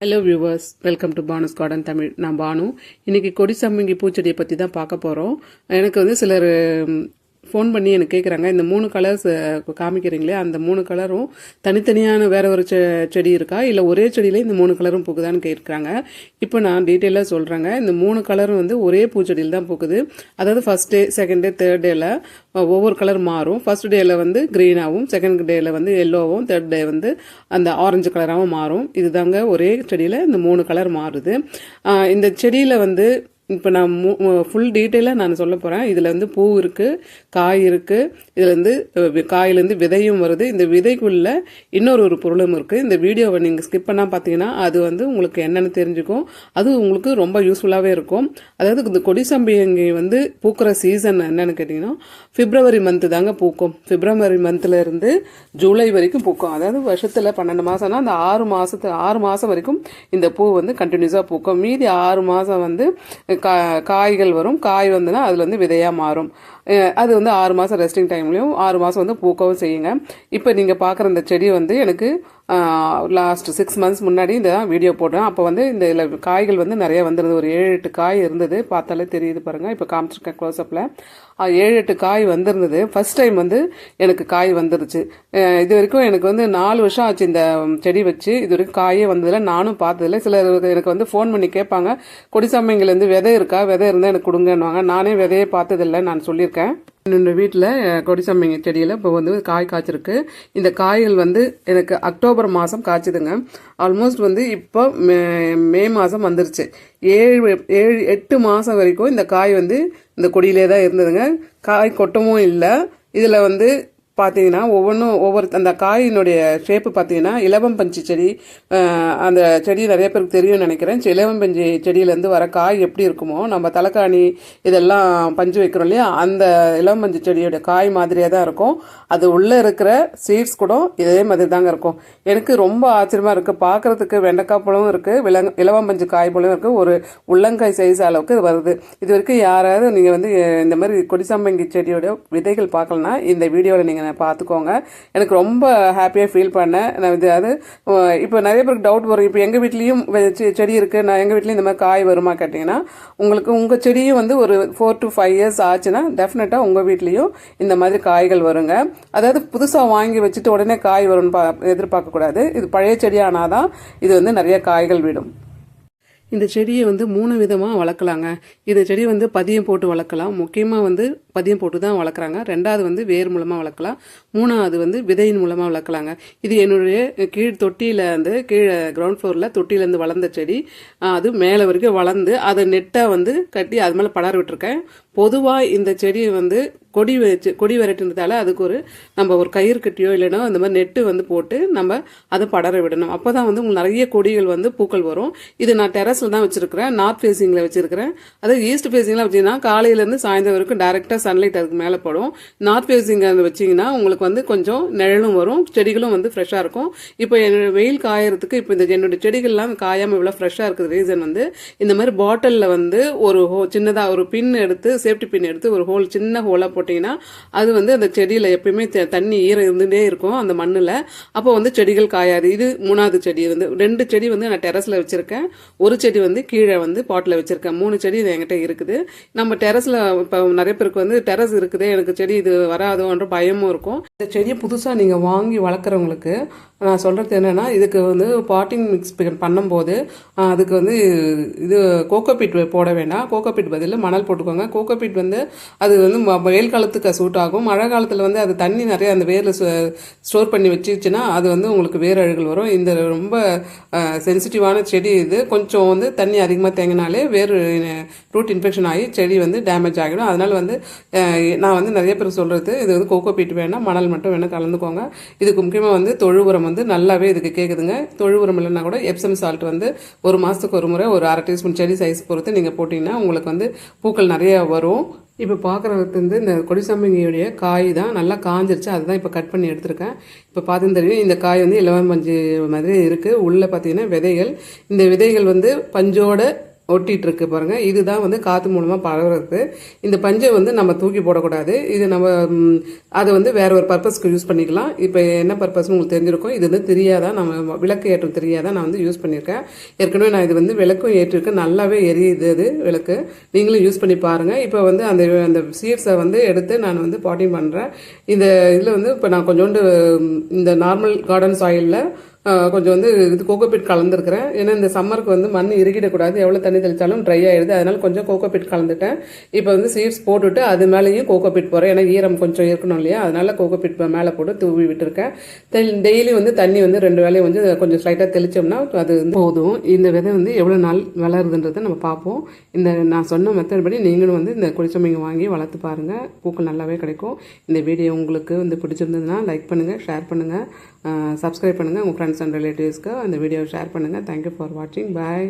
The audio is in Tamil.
Hello viewers welcome to Banu's garden Tamil நான் பானு. இன்றைக்கி கொடி சம்மங்கி பூச்செடியை பற்றி தான் பார்க்க போகிறோம் எனக்கு வந்து சிலர் ஃபோன் பண்ணி எனக்கு கேட்குறாங்க இந்த மூணு கலர்ஸ் காமிக்கிறீங்களே அந்த மூணு கலரும் தனித்தனியான வேற ஒரு செ செடி இருக்கா? இல்லை ஒரே செடியில் இந்த மூணு கலரும் பூக்குதான்னு கேட்குறாங்க இப்போ நான் டீட்டெயிலாக சொல்கிறேங்க இந்த மூணு கலரும் வந்து ஒரே பூச்செடியில் தான் பூக்குது. அதாவது first day second day third டேயில் ஒவ்வொரு கலர் மாறும். ஃபர்ஸ்ட் டேயில் வந்து க்ரீனாகவும் செகண்ட் டேயில் வந்து எல்லோவும் தேர்ட் டே வந்து அந்த ஆரஞ்சு கலராகவும் மாறும். இதுதாங்க ஒரே செடியில் இந்த மூணு கலர் மாறுது. இந்த செடியில் வந்து இப்போ நான் மூ ஃபுல் டீட்டெயிலாக நான் சொல்ல போகிறேன் இதில் வந்து பூ இருக்குது காய் இருக்குது இதில் வந்து காயிலேருந்து விதையும் வருது. இந்த விதைக்குள்ளே இன்னொரு ஒரு பொருளும் இருக்குது இந்த வீடியோவை நீங்கள் ஸ்கிப் பண்ணால் பார்த்தீங்கன்னா அது வந்து உங்களுக்கு என்னென்னு தெரிஞ்சுக்கும். அது உங்களுக்கு ரொம்ப யூஸ்ஃபுல்லாகவே இருக்கும். அதாவது இந்த கொடிசம்பியங்கி வந்து பூக்கிற சீசன் என்னென்னு கேட்டிங்கன்னா பிப்ரவரி மந்த்து தாங்க பூக்கும். பிப்ரவரி மந்த்லேருந்து ஜூலை வரைக்கும் பூக்கும். அதாவது வருஷத்தில் பன்னெண்டு மாதம்னா அந்த ஆறு மாதத்து ஆறு மாதம் வரைக்கும் இந்த பூ வந்து கண்டினியூஸாக பூக்கும். மீதி ஆறு மாதம் வந்து கா காய்கள் வரும் காய் வந்துன்னா அதில் வந்து விதையாக மாறும். அது வந்து ஆறு மாதம் ரெஸ்டிங் டைம்லையும் ஆறு மாதம் வந்து பூக்கவும் செய்யுங்க. இப்போ நீங்கள் பார்க்குற இந்த செடி வந்து எனக்கு லாஸ்ட் சிக்ஸ் மந்த்ஸ் முன்னாடி இந்த வீடியோ போட்டேன். அப்போ வந்து இந்த இதில் காய்கள் வந்து நிறைய வந்துருந்தது. ஒரு ஏழு எட்டு காய் இருந்தது. பார்த்தாலே தெரியுது பாருங்கள் இப்போ காமிச்சிருக்கேன் க்ளோஸ்அப்பில் ஏழு எட்டு காய் வந்திருந்தது. ஃபஸ்ட் டைம் வந்து எனக்கு காய் வந்துருச்சு. இது வரைக்கும் எனக்கு வந்து நாலு வருஷம் ஆச்சு இந்த செடி வச்சு. இது வரைக்கும் காயே வந்ததில்ல. நானும் பார்த்ததில்ல. சிலர் எனக்கு வந்து ஃபோன் பண்ணி கேட்பாங்க. கொடிசாமிங்கலேருந்து விதை இருக்கா? விதை இருந்தால் எனக்கு கொடுங்கன்னுவாங்க. நானே விதையே பார்த்ததில்ல. நான் சொல்லியிருக்கேன். என்னோட வீட்டில் கொடிசம்பிங்க செடியில் இப்போ வந்து காய் காய்ச்சிருக்கு. இந்த காய்கள் வந்து எனக்கு அக்டோபர் மாதம் காய்ச்சிதுங்க. ஆல்மோஸ்ட் வந்து இப்போ மே மே மாதம் வந்துருச்சு. ஏழு ஏழு எட்டு மாதம் வரைக்கும் இந்த காய் வந்து இந்த கொடியிலே தான் இருந்ததுங்க. காய் கொட்டமும் இல்லை. இதில் வந்து பார்த்தீங்கன்னா ஒவ்வொன்றும் ஒவ்வொரு அந்த காயினுடைய ஷேப்பு பார்த்தீங்கன்னா இலவம் பஞ்சு செடி அந்த செடி நிறைய பேருக்கு தெரியும்னு நினைக்கிறேன். இலவம் பஞ்சு செடியிலேருந்து வர காய் எப்படி இருக்குமோ நம்ம தலைக்காணி இதெல்லாம் பஞ்சு வைக்கிறோம் இல்லையா? அந்த இலவம் பஞ்சு செடியோட காய் மாதிரியே தான் இருக்கும். அது உள்ளே இருக்கிற சீட்ஸ் கூட இதே மாதிரி தாங்க இருக்கும். எனக்கு ரொம்ப ஆச்சரியமாக இருக்குது பார்க்குறதுக்கு வெண்டைக்காய் பழமும் இருக்குது விலங் இலவம் பஞ்சு காய் பழமும் இருக்குது ஒரு உள்ளங்காய் சைஸ் அளவுக்கு இது வருது. இது வரைக்கும் யாராவது நீங்கள் வந்து இந்த மாதிரி கொடிசாம்பங்கி செடியோட விதைகள் பார்க்கலனா இந்த வீடியோவில் நீங்கள் பார்த்துக்கோங்க. எனக்கு ரொம்ப ஹாப்பியாக ஃபீல் பண்ணேன். நான் இது அது இப்போ நிறைய பேருக்கு டவுட் வரும். இப்போ எங்கள் வீட்லேயும் செடி இருக்குது நான் எங்கள் வீட்லேயும் இந்த மாதிரி காய் வருமா கேட்டிங்கன்னா உங்களுக்கு உங்கள் செடியும் வந்து ஒரு ஃபோர் டு ஃபைவ் இயர்ஸ் ஆச்சுன்னா டெஃபினட்டாக உங்கள் வீட்லேயும் இந்த மாதிரி காய்கள் வருங்க. அதாவது புதுசாக வாங்கி வச்சுட்டு உடனே காய் வரும்னு பா எதிர்பார்க்கக்கூடாது இது பழைய செடியானால் தான் இது வந்து நிறைய காய்கள் விடும். இந்த செடியை வந்து மூணு விதமாக வளர்க்கலாங்க. இந்த செடி வந்து பதியம் போட்டு வளர்க்கலாம். முக்கியமாக வந்து பதியம் போட்டு தான் வளர்க்குறாங்க. ரெண்டாவது வந்து வேர் மூலமாக வளர்க்கலாம். மூணாவது வந்து விதையின் மூலமாக வளர்க்கலாங்க. இது என்னுடைய கீழ் தொட்டியில் வந்து கீழே கிரவுண்ட் ஃப்ளோரில் தொட்டியிலேருந்து வளர்ந்த செடி. அது மேலே வரைக்கும் வளர்ந்து அதை நெட்டாக வந்து கட்டி அது மேலே படர விட்டுருக்கேன். பொதுவாக இந்த செடியை வந்து கொடி வச்சு கொடி விரட்டுனதால அதுக்கு ஒரு நம்ம ஒரு கயிறு கட்டியோ இல்லைன்னா அந்த மாதிரி நெட்டு வந்து போட்டு நம்ம அதை படர விடணும். அப்போ தான் வந்து உங்களுக்கு நிறைய கொடிகள் வந்து பூக்கள் வரும். இது நான் டெரஸில் தான் வச்சுருக்கிறேன். நார்த் ஃபேஸிங்கில் வச்சுருக்கிறேன். அதாவது ஈஸ்ட் ஃபேஸிங்கில் வச்சிங்கன்னா காலையிலேருந்து சாயந்தரம் வரைக்கும் டேரெக்டாக சன்லைட் அதுக்கு மேலே படும். நார்த் ஃபேஸிங் வச்சிங்கன்னா உங்களுக்கு வந்து கொஞ்சம் நிழலும் வரும். செடிகளும் வந்து ஃப்ரெஷ்ஷாக இருக்கும். இப்போ என்னோட வெயில் காயறதுக்கு இப்போ இந்த என்னோடய செடிகள்லாம் காயாமல் இவ்வளோ ஃப்ரெஷ்ஷாக இருக்குது ரீசன் வந்து இந்த மாதிரி பாட்டிலில் வந்து ஒரு ஹோ சின்னதாக ஒரு பின் எடுத்து சேஃப்டி பின் எடுத்து ஒரு ஹோல் சின்ன ஹோலாக போட்டிங்கன்னா அது வந்து அந்த செடியில் எப்பயுமே த- தண்ணி ஈரம் இருந்துகிட்டே இருக்கும் அந்த மண்ணில். அப்போ வந்து செடிகள் காயாது. இது மூணாவது செடி வந்து ரெண்டு செடி வந்து நான் டெரஸில் வச்சுருக்கேன். ஒரு செடி வந்து கீழே வந்து பாட்டில் வச்சுருக்கேன். மூணு செடி இது என்கிட்ட இருக்குது. நம்ம டெரஸில் இப்போ நிறைய பேருக்கு வந்து டெரஸ் இருக்குது எனக்கு செடி இது வராதோன்ற பயமும் இருக்கும். இந்த செடியை புதுசாக நீங்கள் வாங்கி வளர்க்குறவங்களுக்கு நான் சொல்கிறது என்னென்னா இதுக்கு வந்து பாட்டிங் மிக்ஸ் பண்ணும்போது அதுக்கு வந்து இது கோகோபீட் போட வேண்டாம். கோகோபீட் பதில் மணல் போட்டுக்கோங்க. கோகோபீட் வந்து அது வந்து ம- வெயில் காலத்துக்கு சூட் ஆகும். மழை காலத்தில் வந்து அது தண்ணி நிறைய அந்த வேரில் ஸ்டோர் பண்ணி வச்சுச்சுன்னா அது வந்து உங்களுக்கு வேர் அழுகல் வரும். இந்த ரொம்ப சென்சிட்டிவான செடி இது. கொஞ்சம் வந்து தண்ணி அதிகமாக தேங்கினாலே வேறு ரூட் இன்ஃபெக்ஷன் ஆகி செடி வந்து டேமேஜ் ஆகிடும். அதனால் வந்து நான் வந்து நிறைய பேர் சொல்கிறது இது வந்து கோகோ பீட் வேணாம் மணல் மட்டும் வேணால் கலந்துக்கோங்க. இதுக்கு முக்கியமாக வந்து தொழு உரம் வந்து நல்லாவே இதுக்கு கேட்குதுங்க தொழு உரம் இல்லைன்னா கூட எப்சம் சால்ட் வந்து ஒரு மாதத்துக்கு ஒரு முறை ஒரு அரை டீஸ்பூன் செடி சைஸ் பொறுத்து நீங்கள் போட்டிங்கன்னா உங்களுக்கு வந்து பூக்கள் நிறைய வரும். இப்போ பார்க்குறது வந்து இந்த கொடிசம்பங்கியுடைய காய் தான் நல்லா காஞ்சிருச்சு. அதுதான் இப்போ கட் பண்ணி எடுத்திருக்கேன். இப்போ பார்த்து தெரியும் இந்த காய் வந்து இலவம் பஞ்சு மாதிரி இருக்குது உள்ளே பார்த்தீங்கன்னா விதைகள். இந்த விதைகள் வந்து பஞ்சோட ஒட்டிகிட்ருக்கு பாருங்கள் இதுதான் வந்து காற்று மூலமாக பரவுறது. இந்த பஞ்சை வந்து நம்ம தூக்கி போடக்கூடாது. இது நம்ம அதை வந்து வேற ஒரு பர்பஸ்க்கு யூஸ் பண்ணிக்கலாம். இப்போ என்ன பர்பஸ் உங்களுக்கு தெரிஞ்சிருக்கும்? இது வந்து தெரியாதான் நம்ம விளக்கு ஏற்றம் தெரியாதான் நான் வந்து யூஸ் பண்ணியிருக்கேன். ஏற்கனவே நான் இது வந்து விளக்கும் ஏற்றிருக்கேன். நல்லாவே எரியுது அது விளக்கு. நீங்களும் யூஸ் பண்ணி பாருங்கள் இப்போ வந்து அந்த அந்த சீட்ஸை வந்து எடுத்து நான் வந்து பாட்டிங் பண்ணுறேன் இந்த இதில் வந்து இப்போ நான் கொஞ்சோண்டு இந்த நார்மல் கார்டன் சாயிலில் கொஞ்சம் வந்து இது கோகோபிட் கலந்துருக்கிறேன். ஏன்னா இந்த சம்மருக்கு வந்து மண் இறுகிடக்கூடாது. எவ்வளோ தண்ணி தெளித்தாலும் ட்ரை ஆயிடுது. அதனால கொஞ்சம் கோகோபிட் கலந்துட்டேன். இப்போ வந்து சீட்ஸ் போட்டுட்டு அது மேலேயும் கோகோபிட் போகிறேன் ஏன்னா ஈரம் கொஞ்சம் இருக்கணும் இல்லையா? அதனால கோகோபிட் மேலே போட்டு தூவி விட்டுருக்கேன். டெய்லி வந்து தண்ணி வந்து ரெண்டு வேலையும் வந்து கொஞ்சம் ஸ்லைட்டாக தெளித்தோம்னா அது போதும். இந்த விதை வந்து எவ்வளோ நாள் வளருதுன்றதை நம்ம பார்ப்போம். இந்த நான் சொன்ன மெத்தட் படி நீங்களும் வந்து இந்த குளிச்சமைங்க வாங்கி வளர்த்து பாருங்கள் பூக்கள் நல்லாவே கிடைக்கும். இந்த வீடியோ உங்களுக்கு வந்து பிடிச்சிருந்ததுன்னா லைக் பண்ணுங்கள் ஷேர் பண்ணுங்கள் சப்ஸ்கிரைப் பண்ணுங்கள் உங்கள் ஃப்ரெண்ட்ஸ் அண்ட் ரிலேட்டிவ்ஸ்க்கு அந்த வீடியோவை ஷேர் பண்ணுங்கள் தேங்க்யூ ஃபார் வாட்சிங் பாய்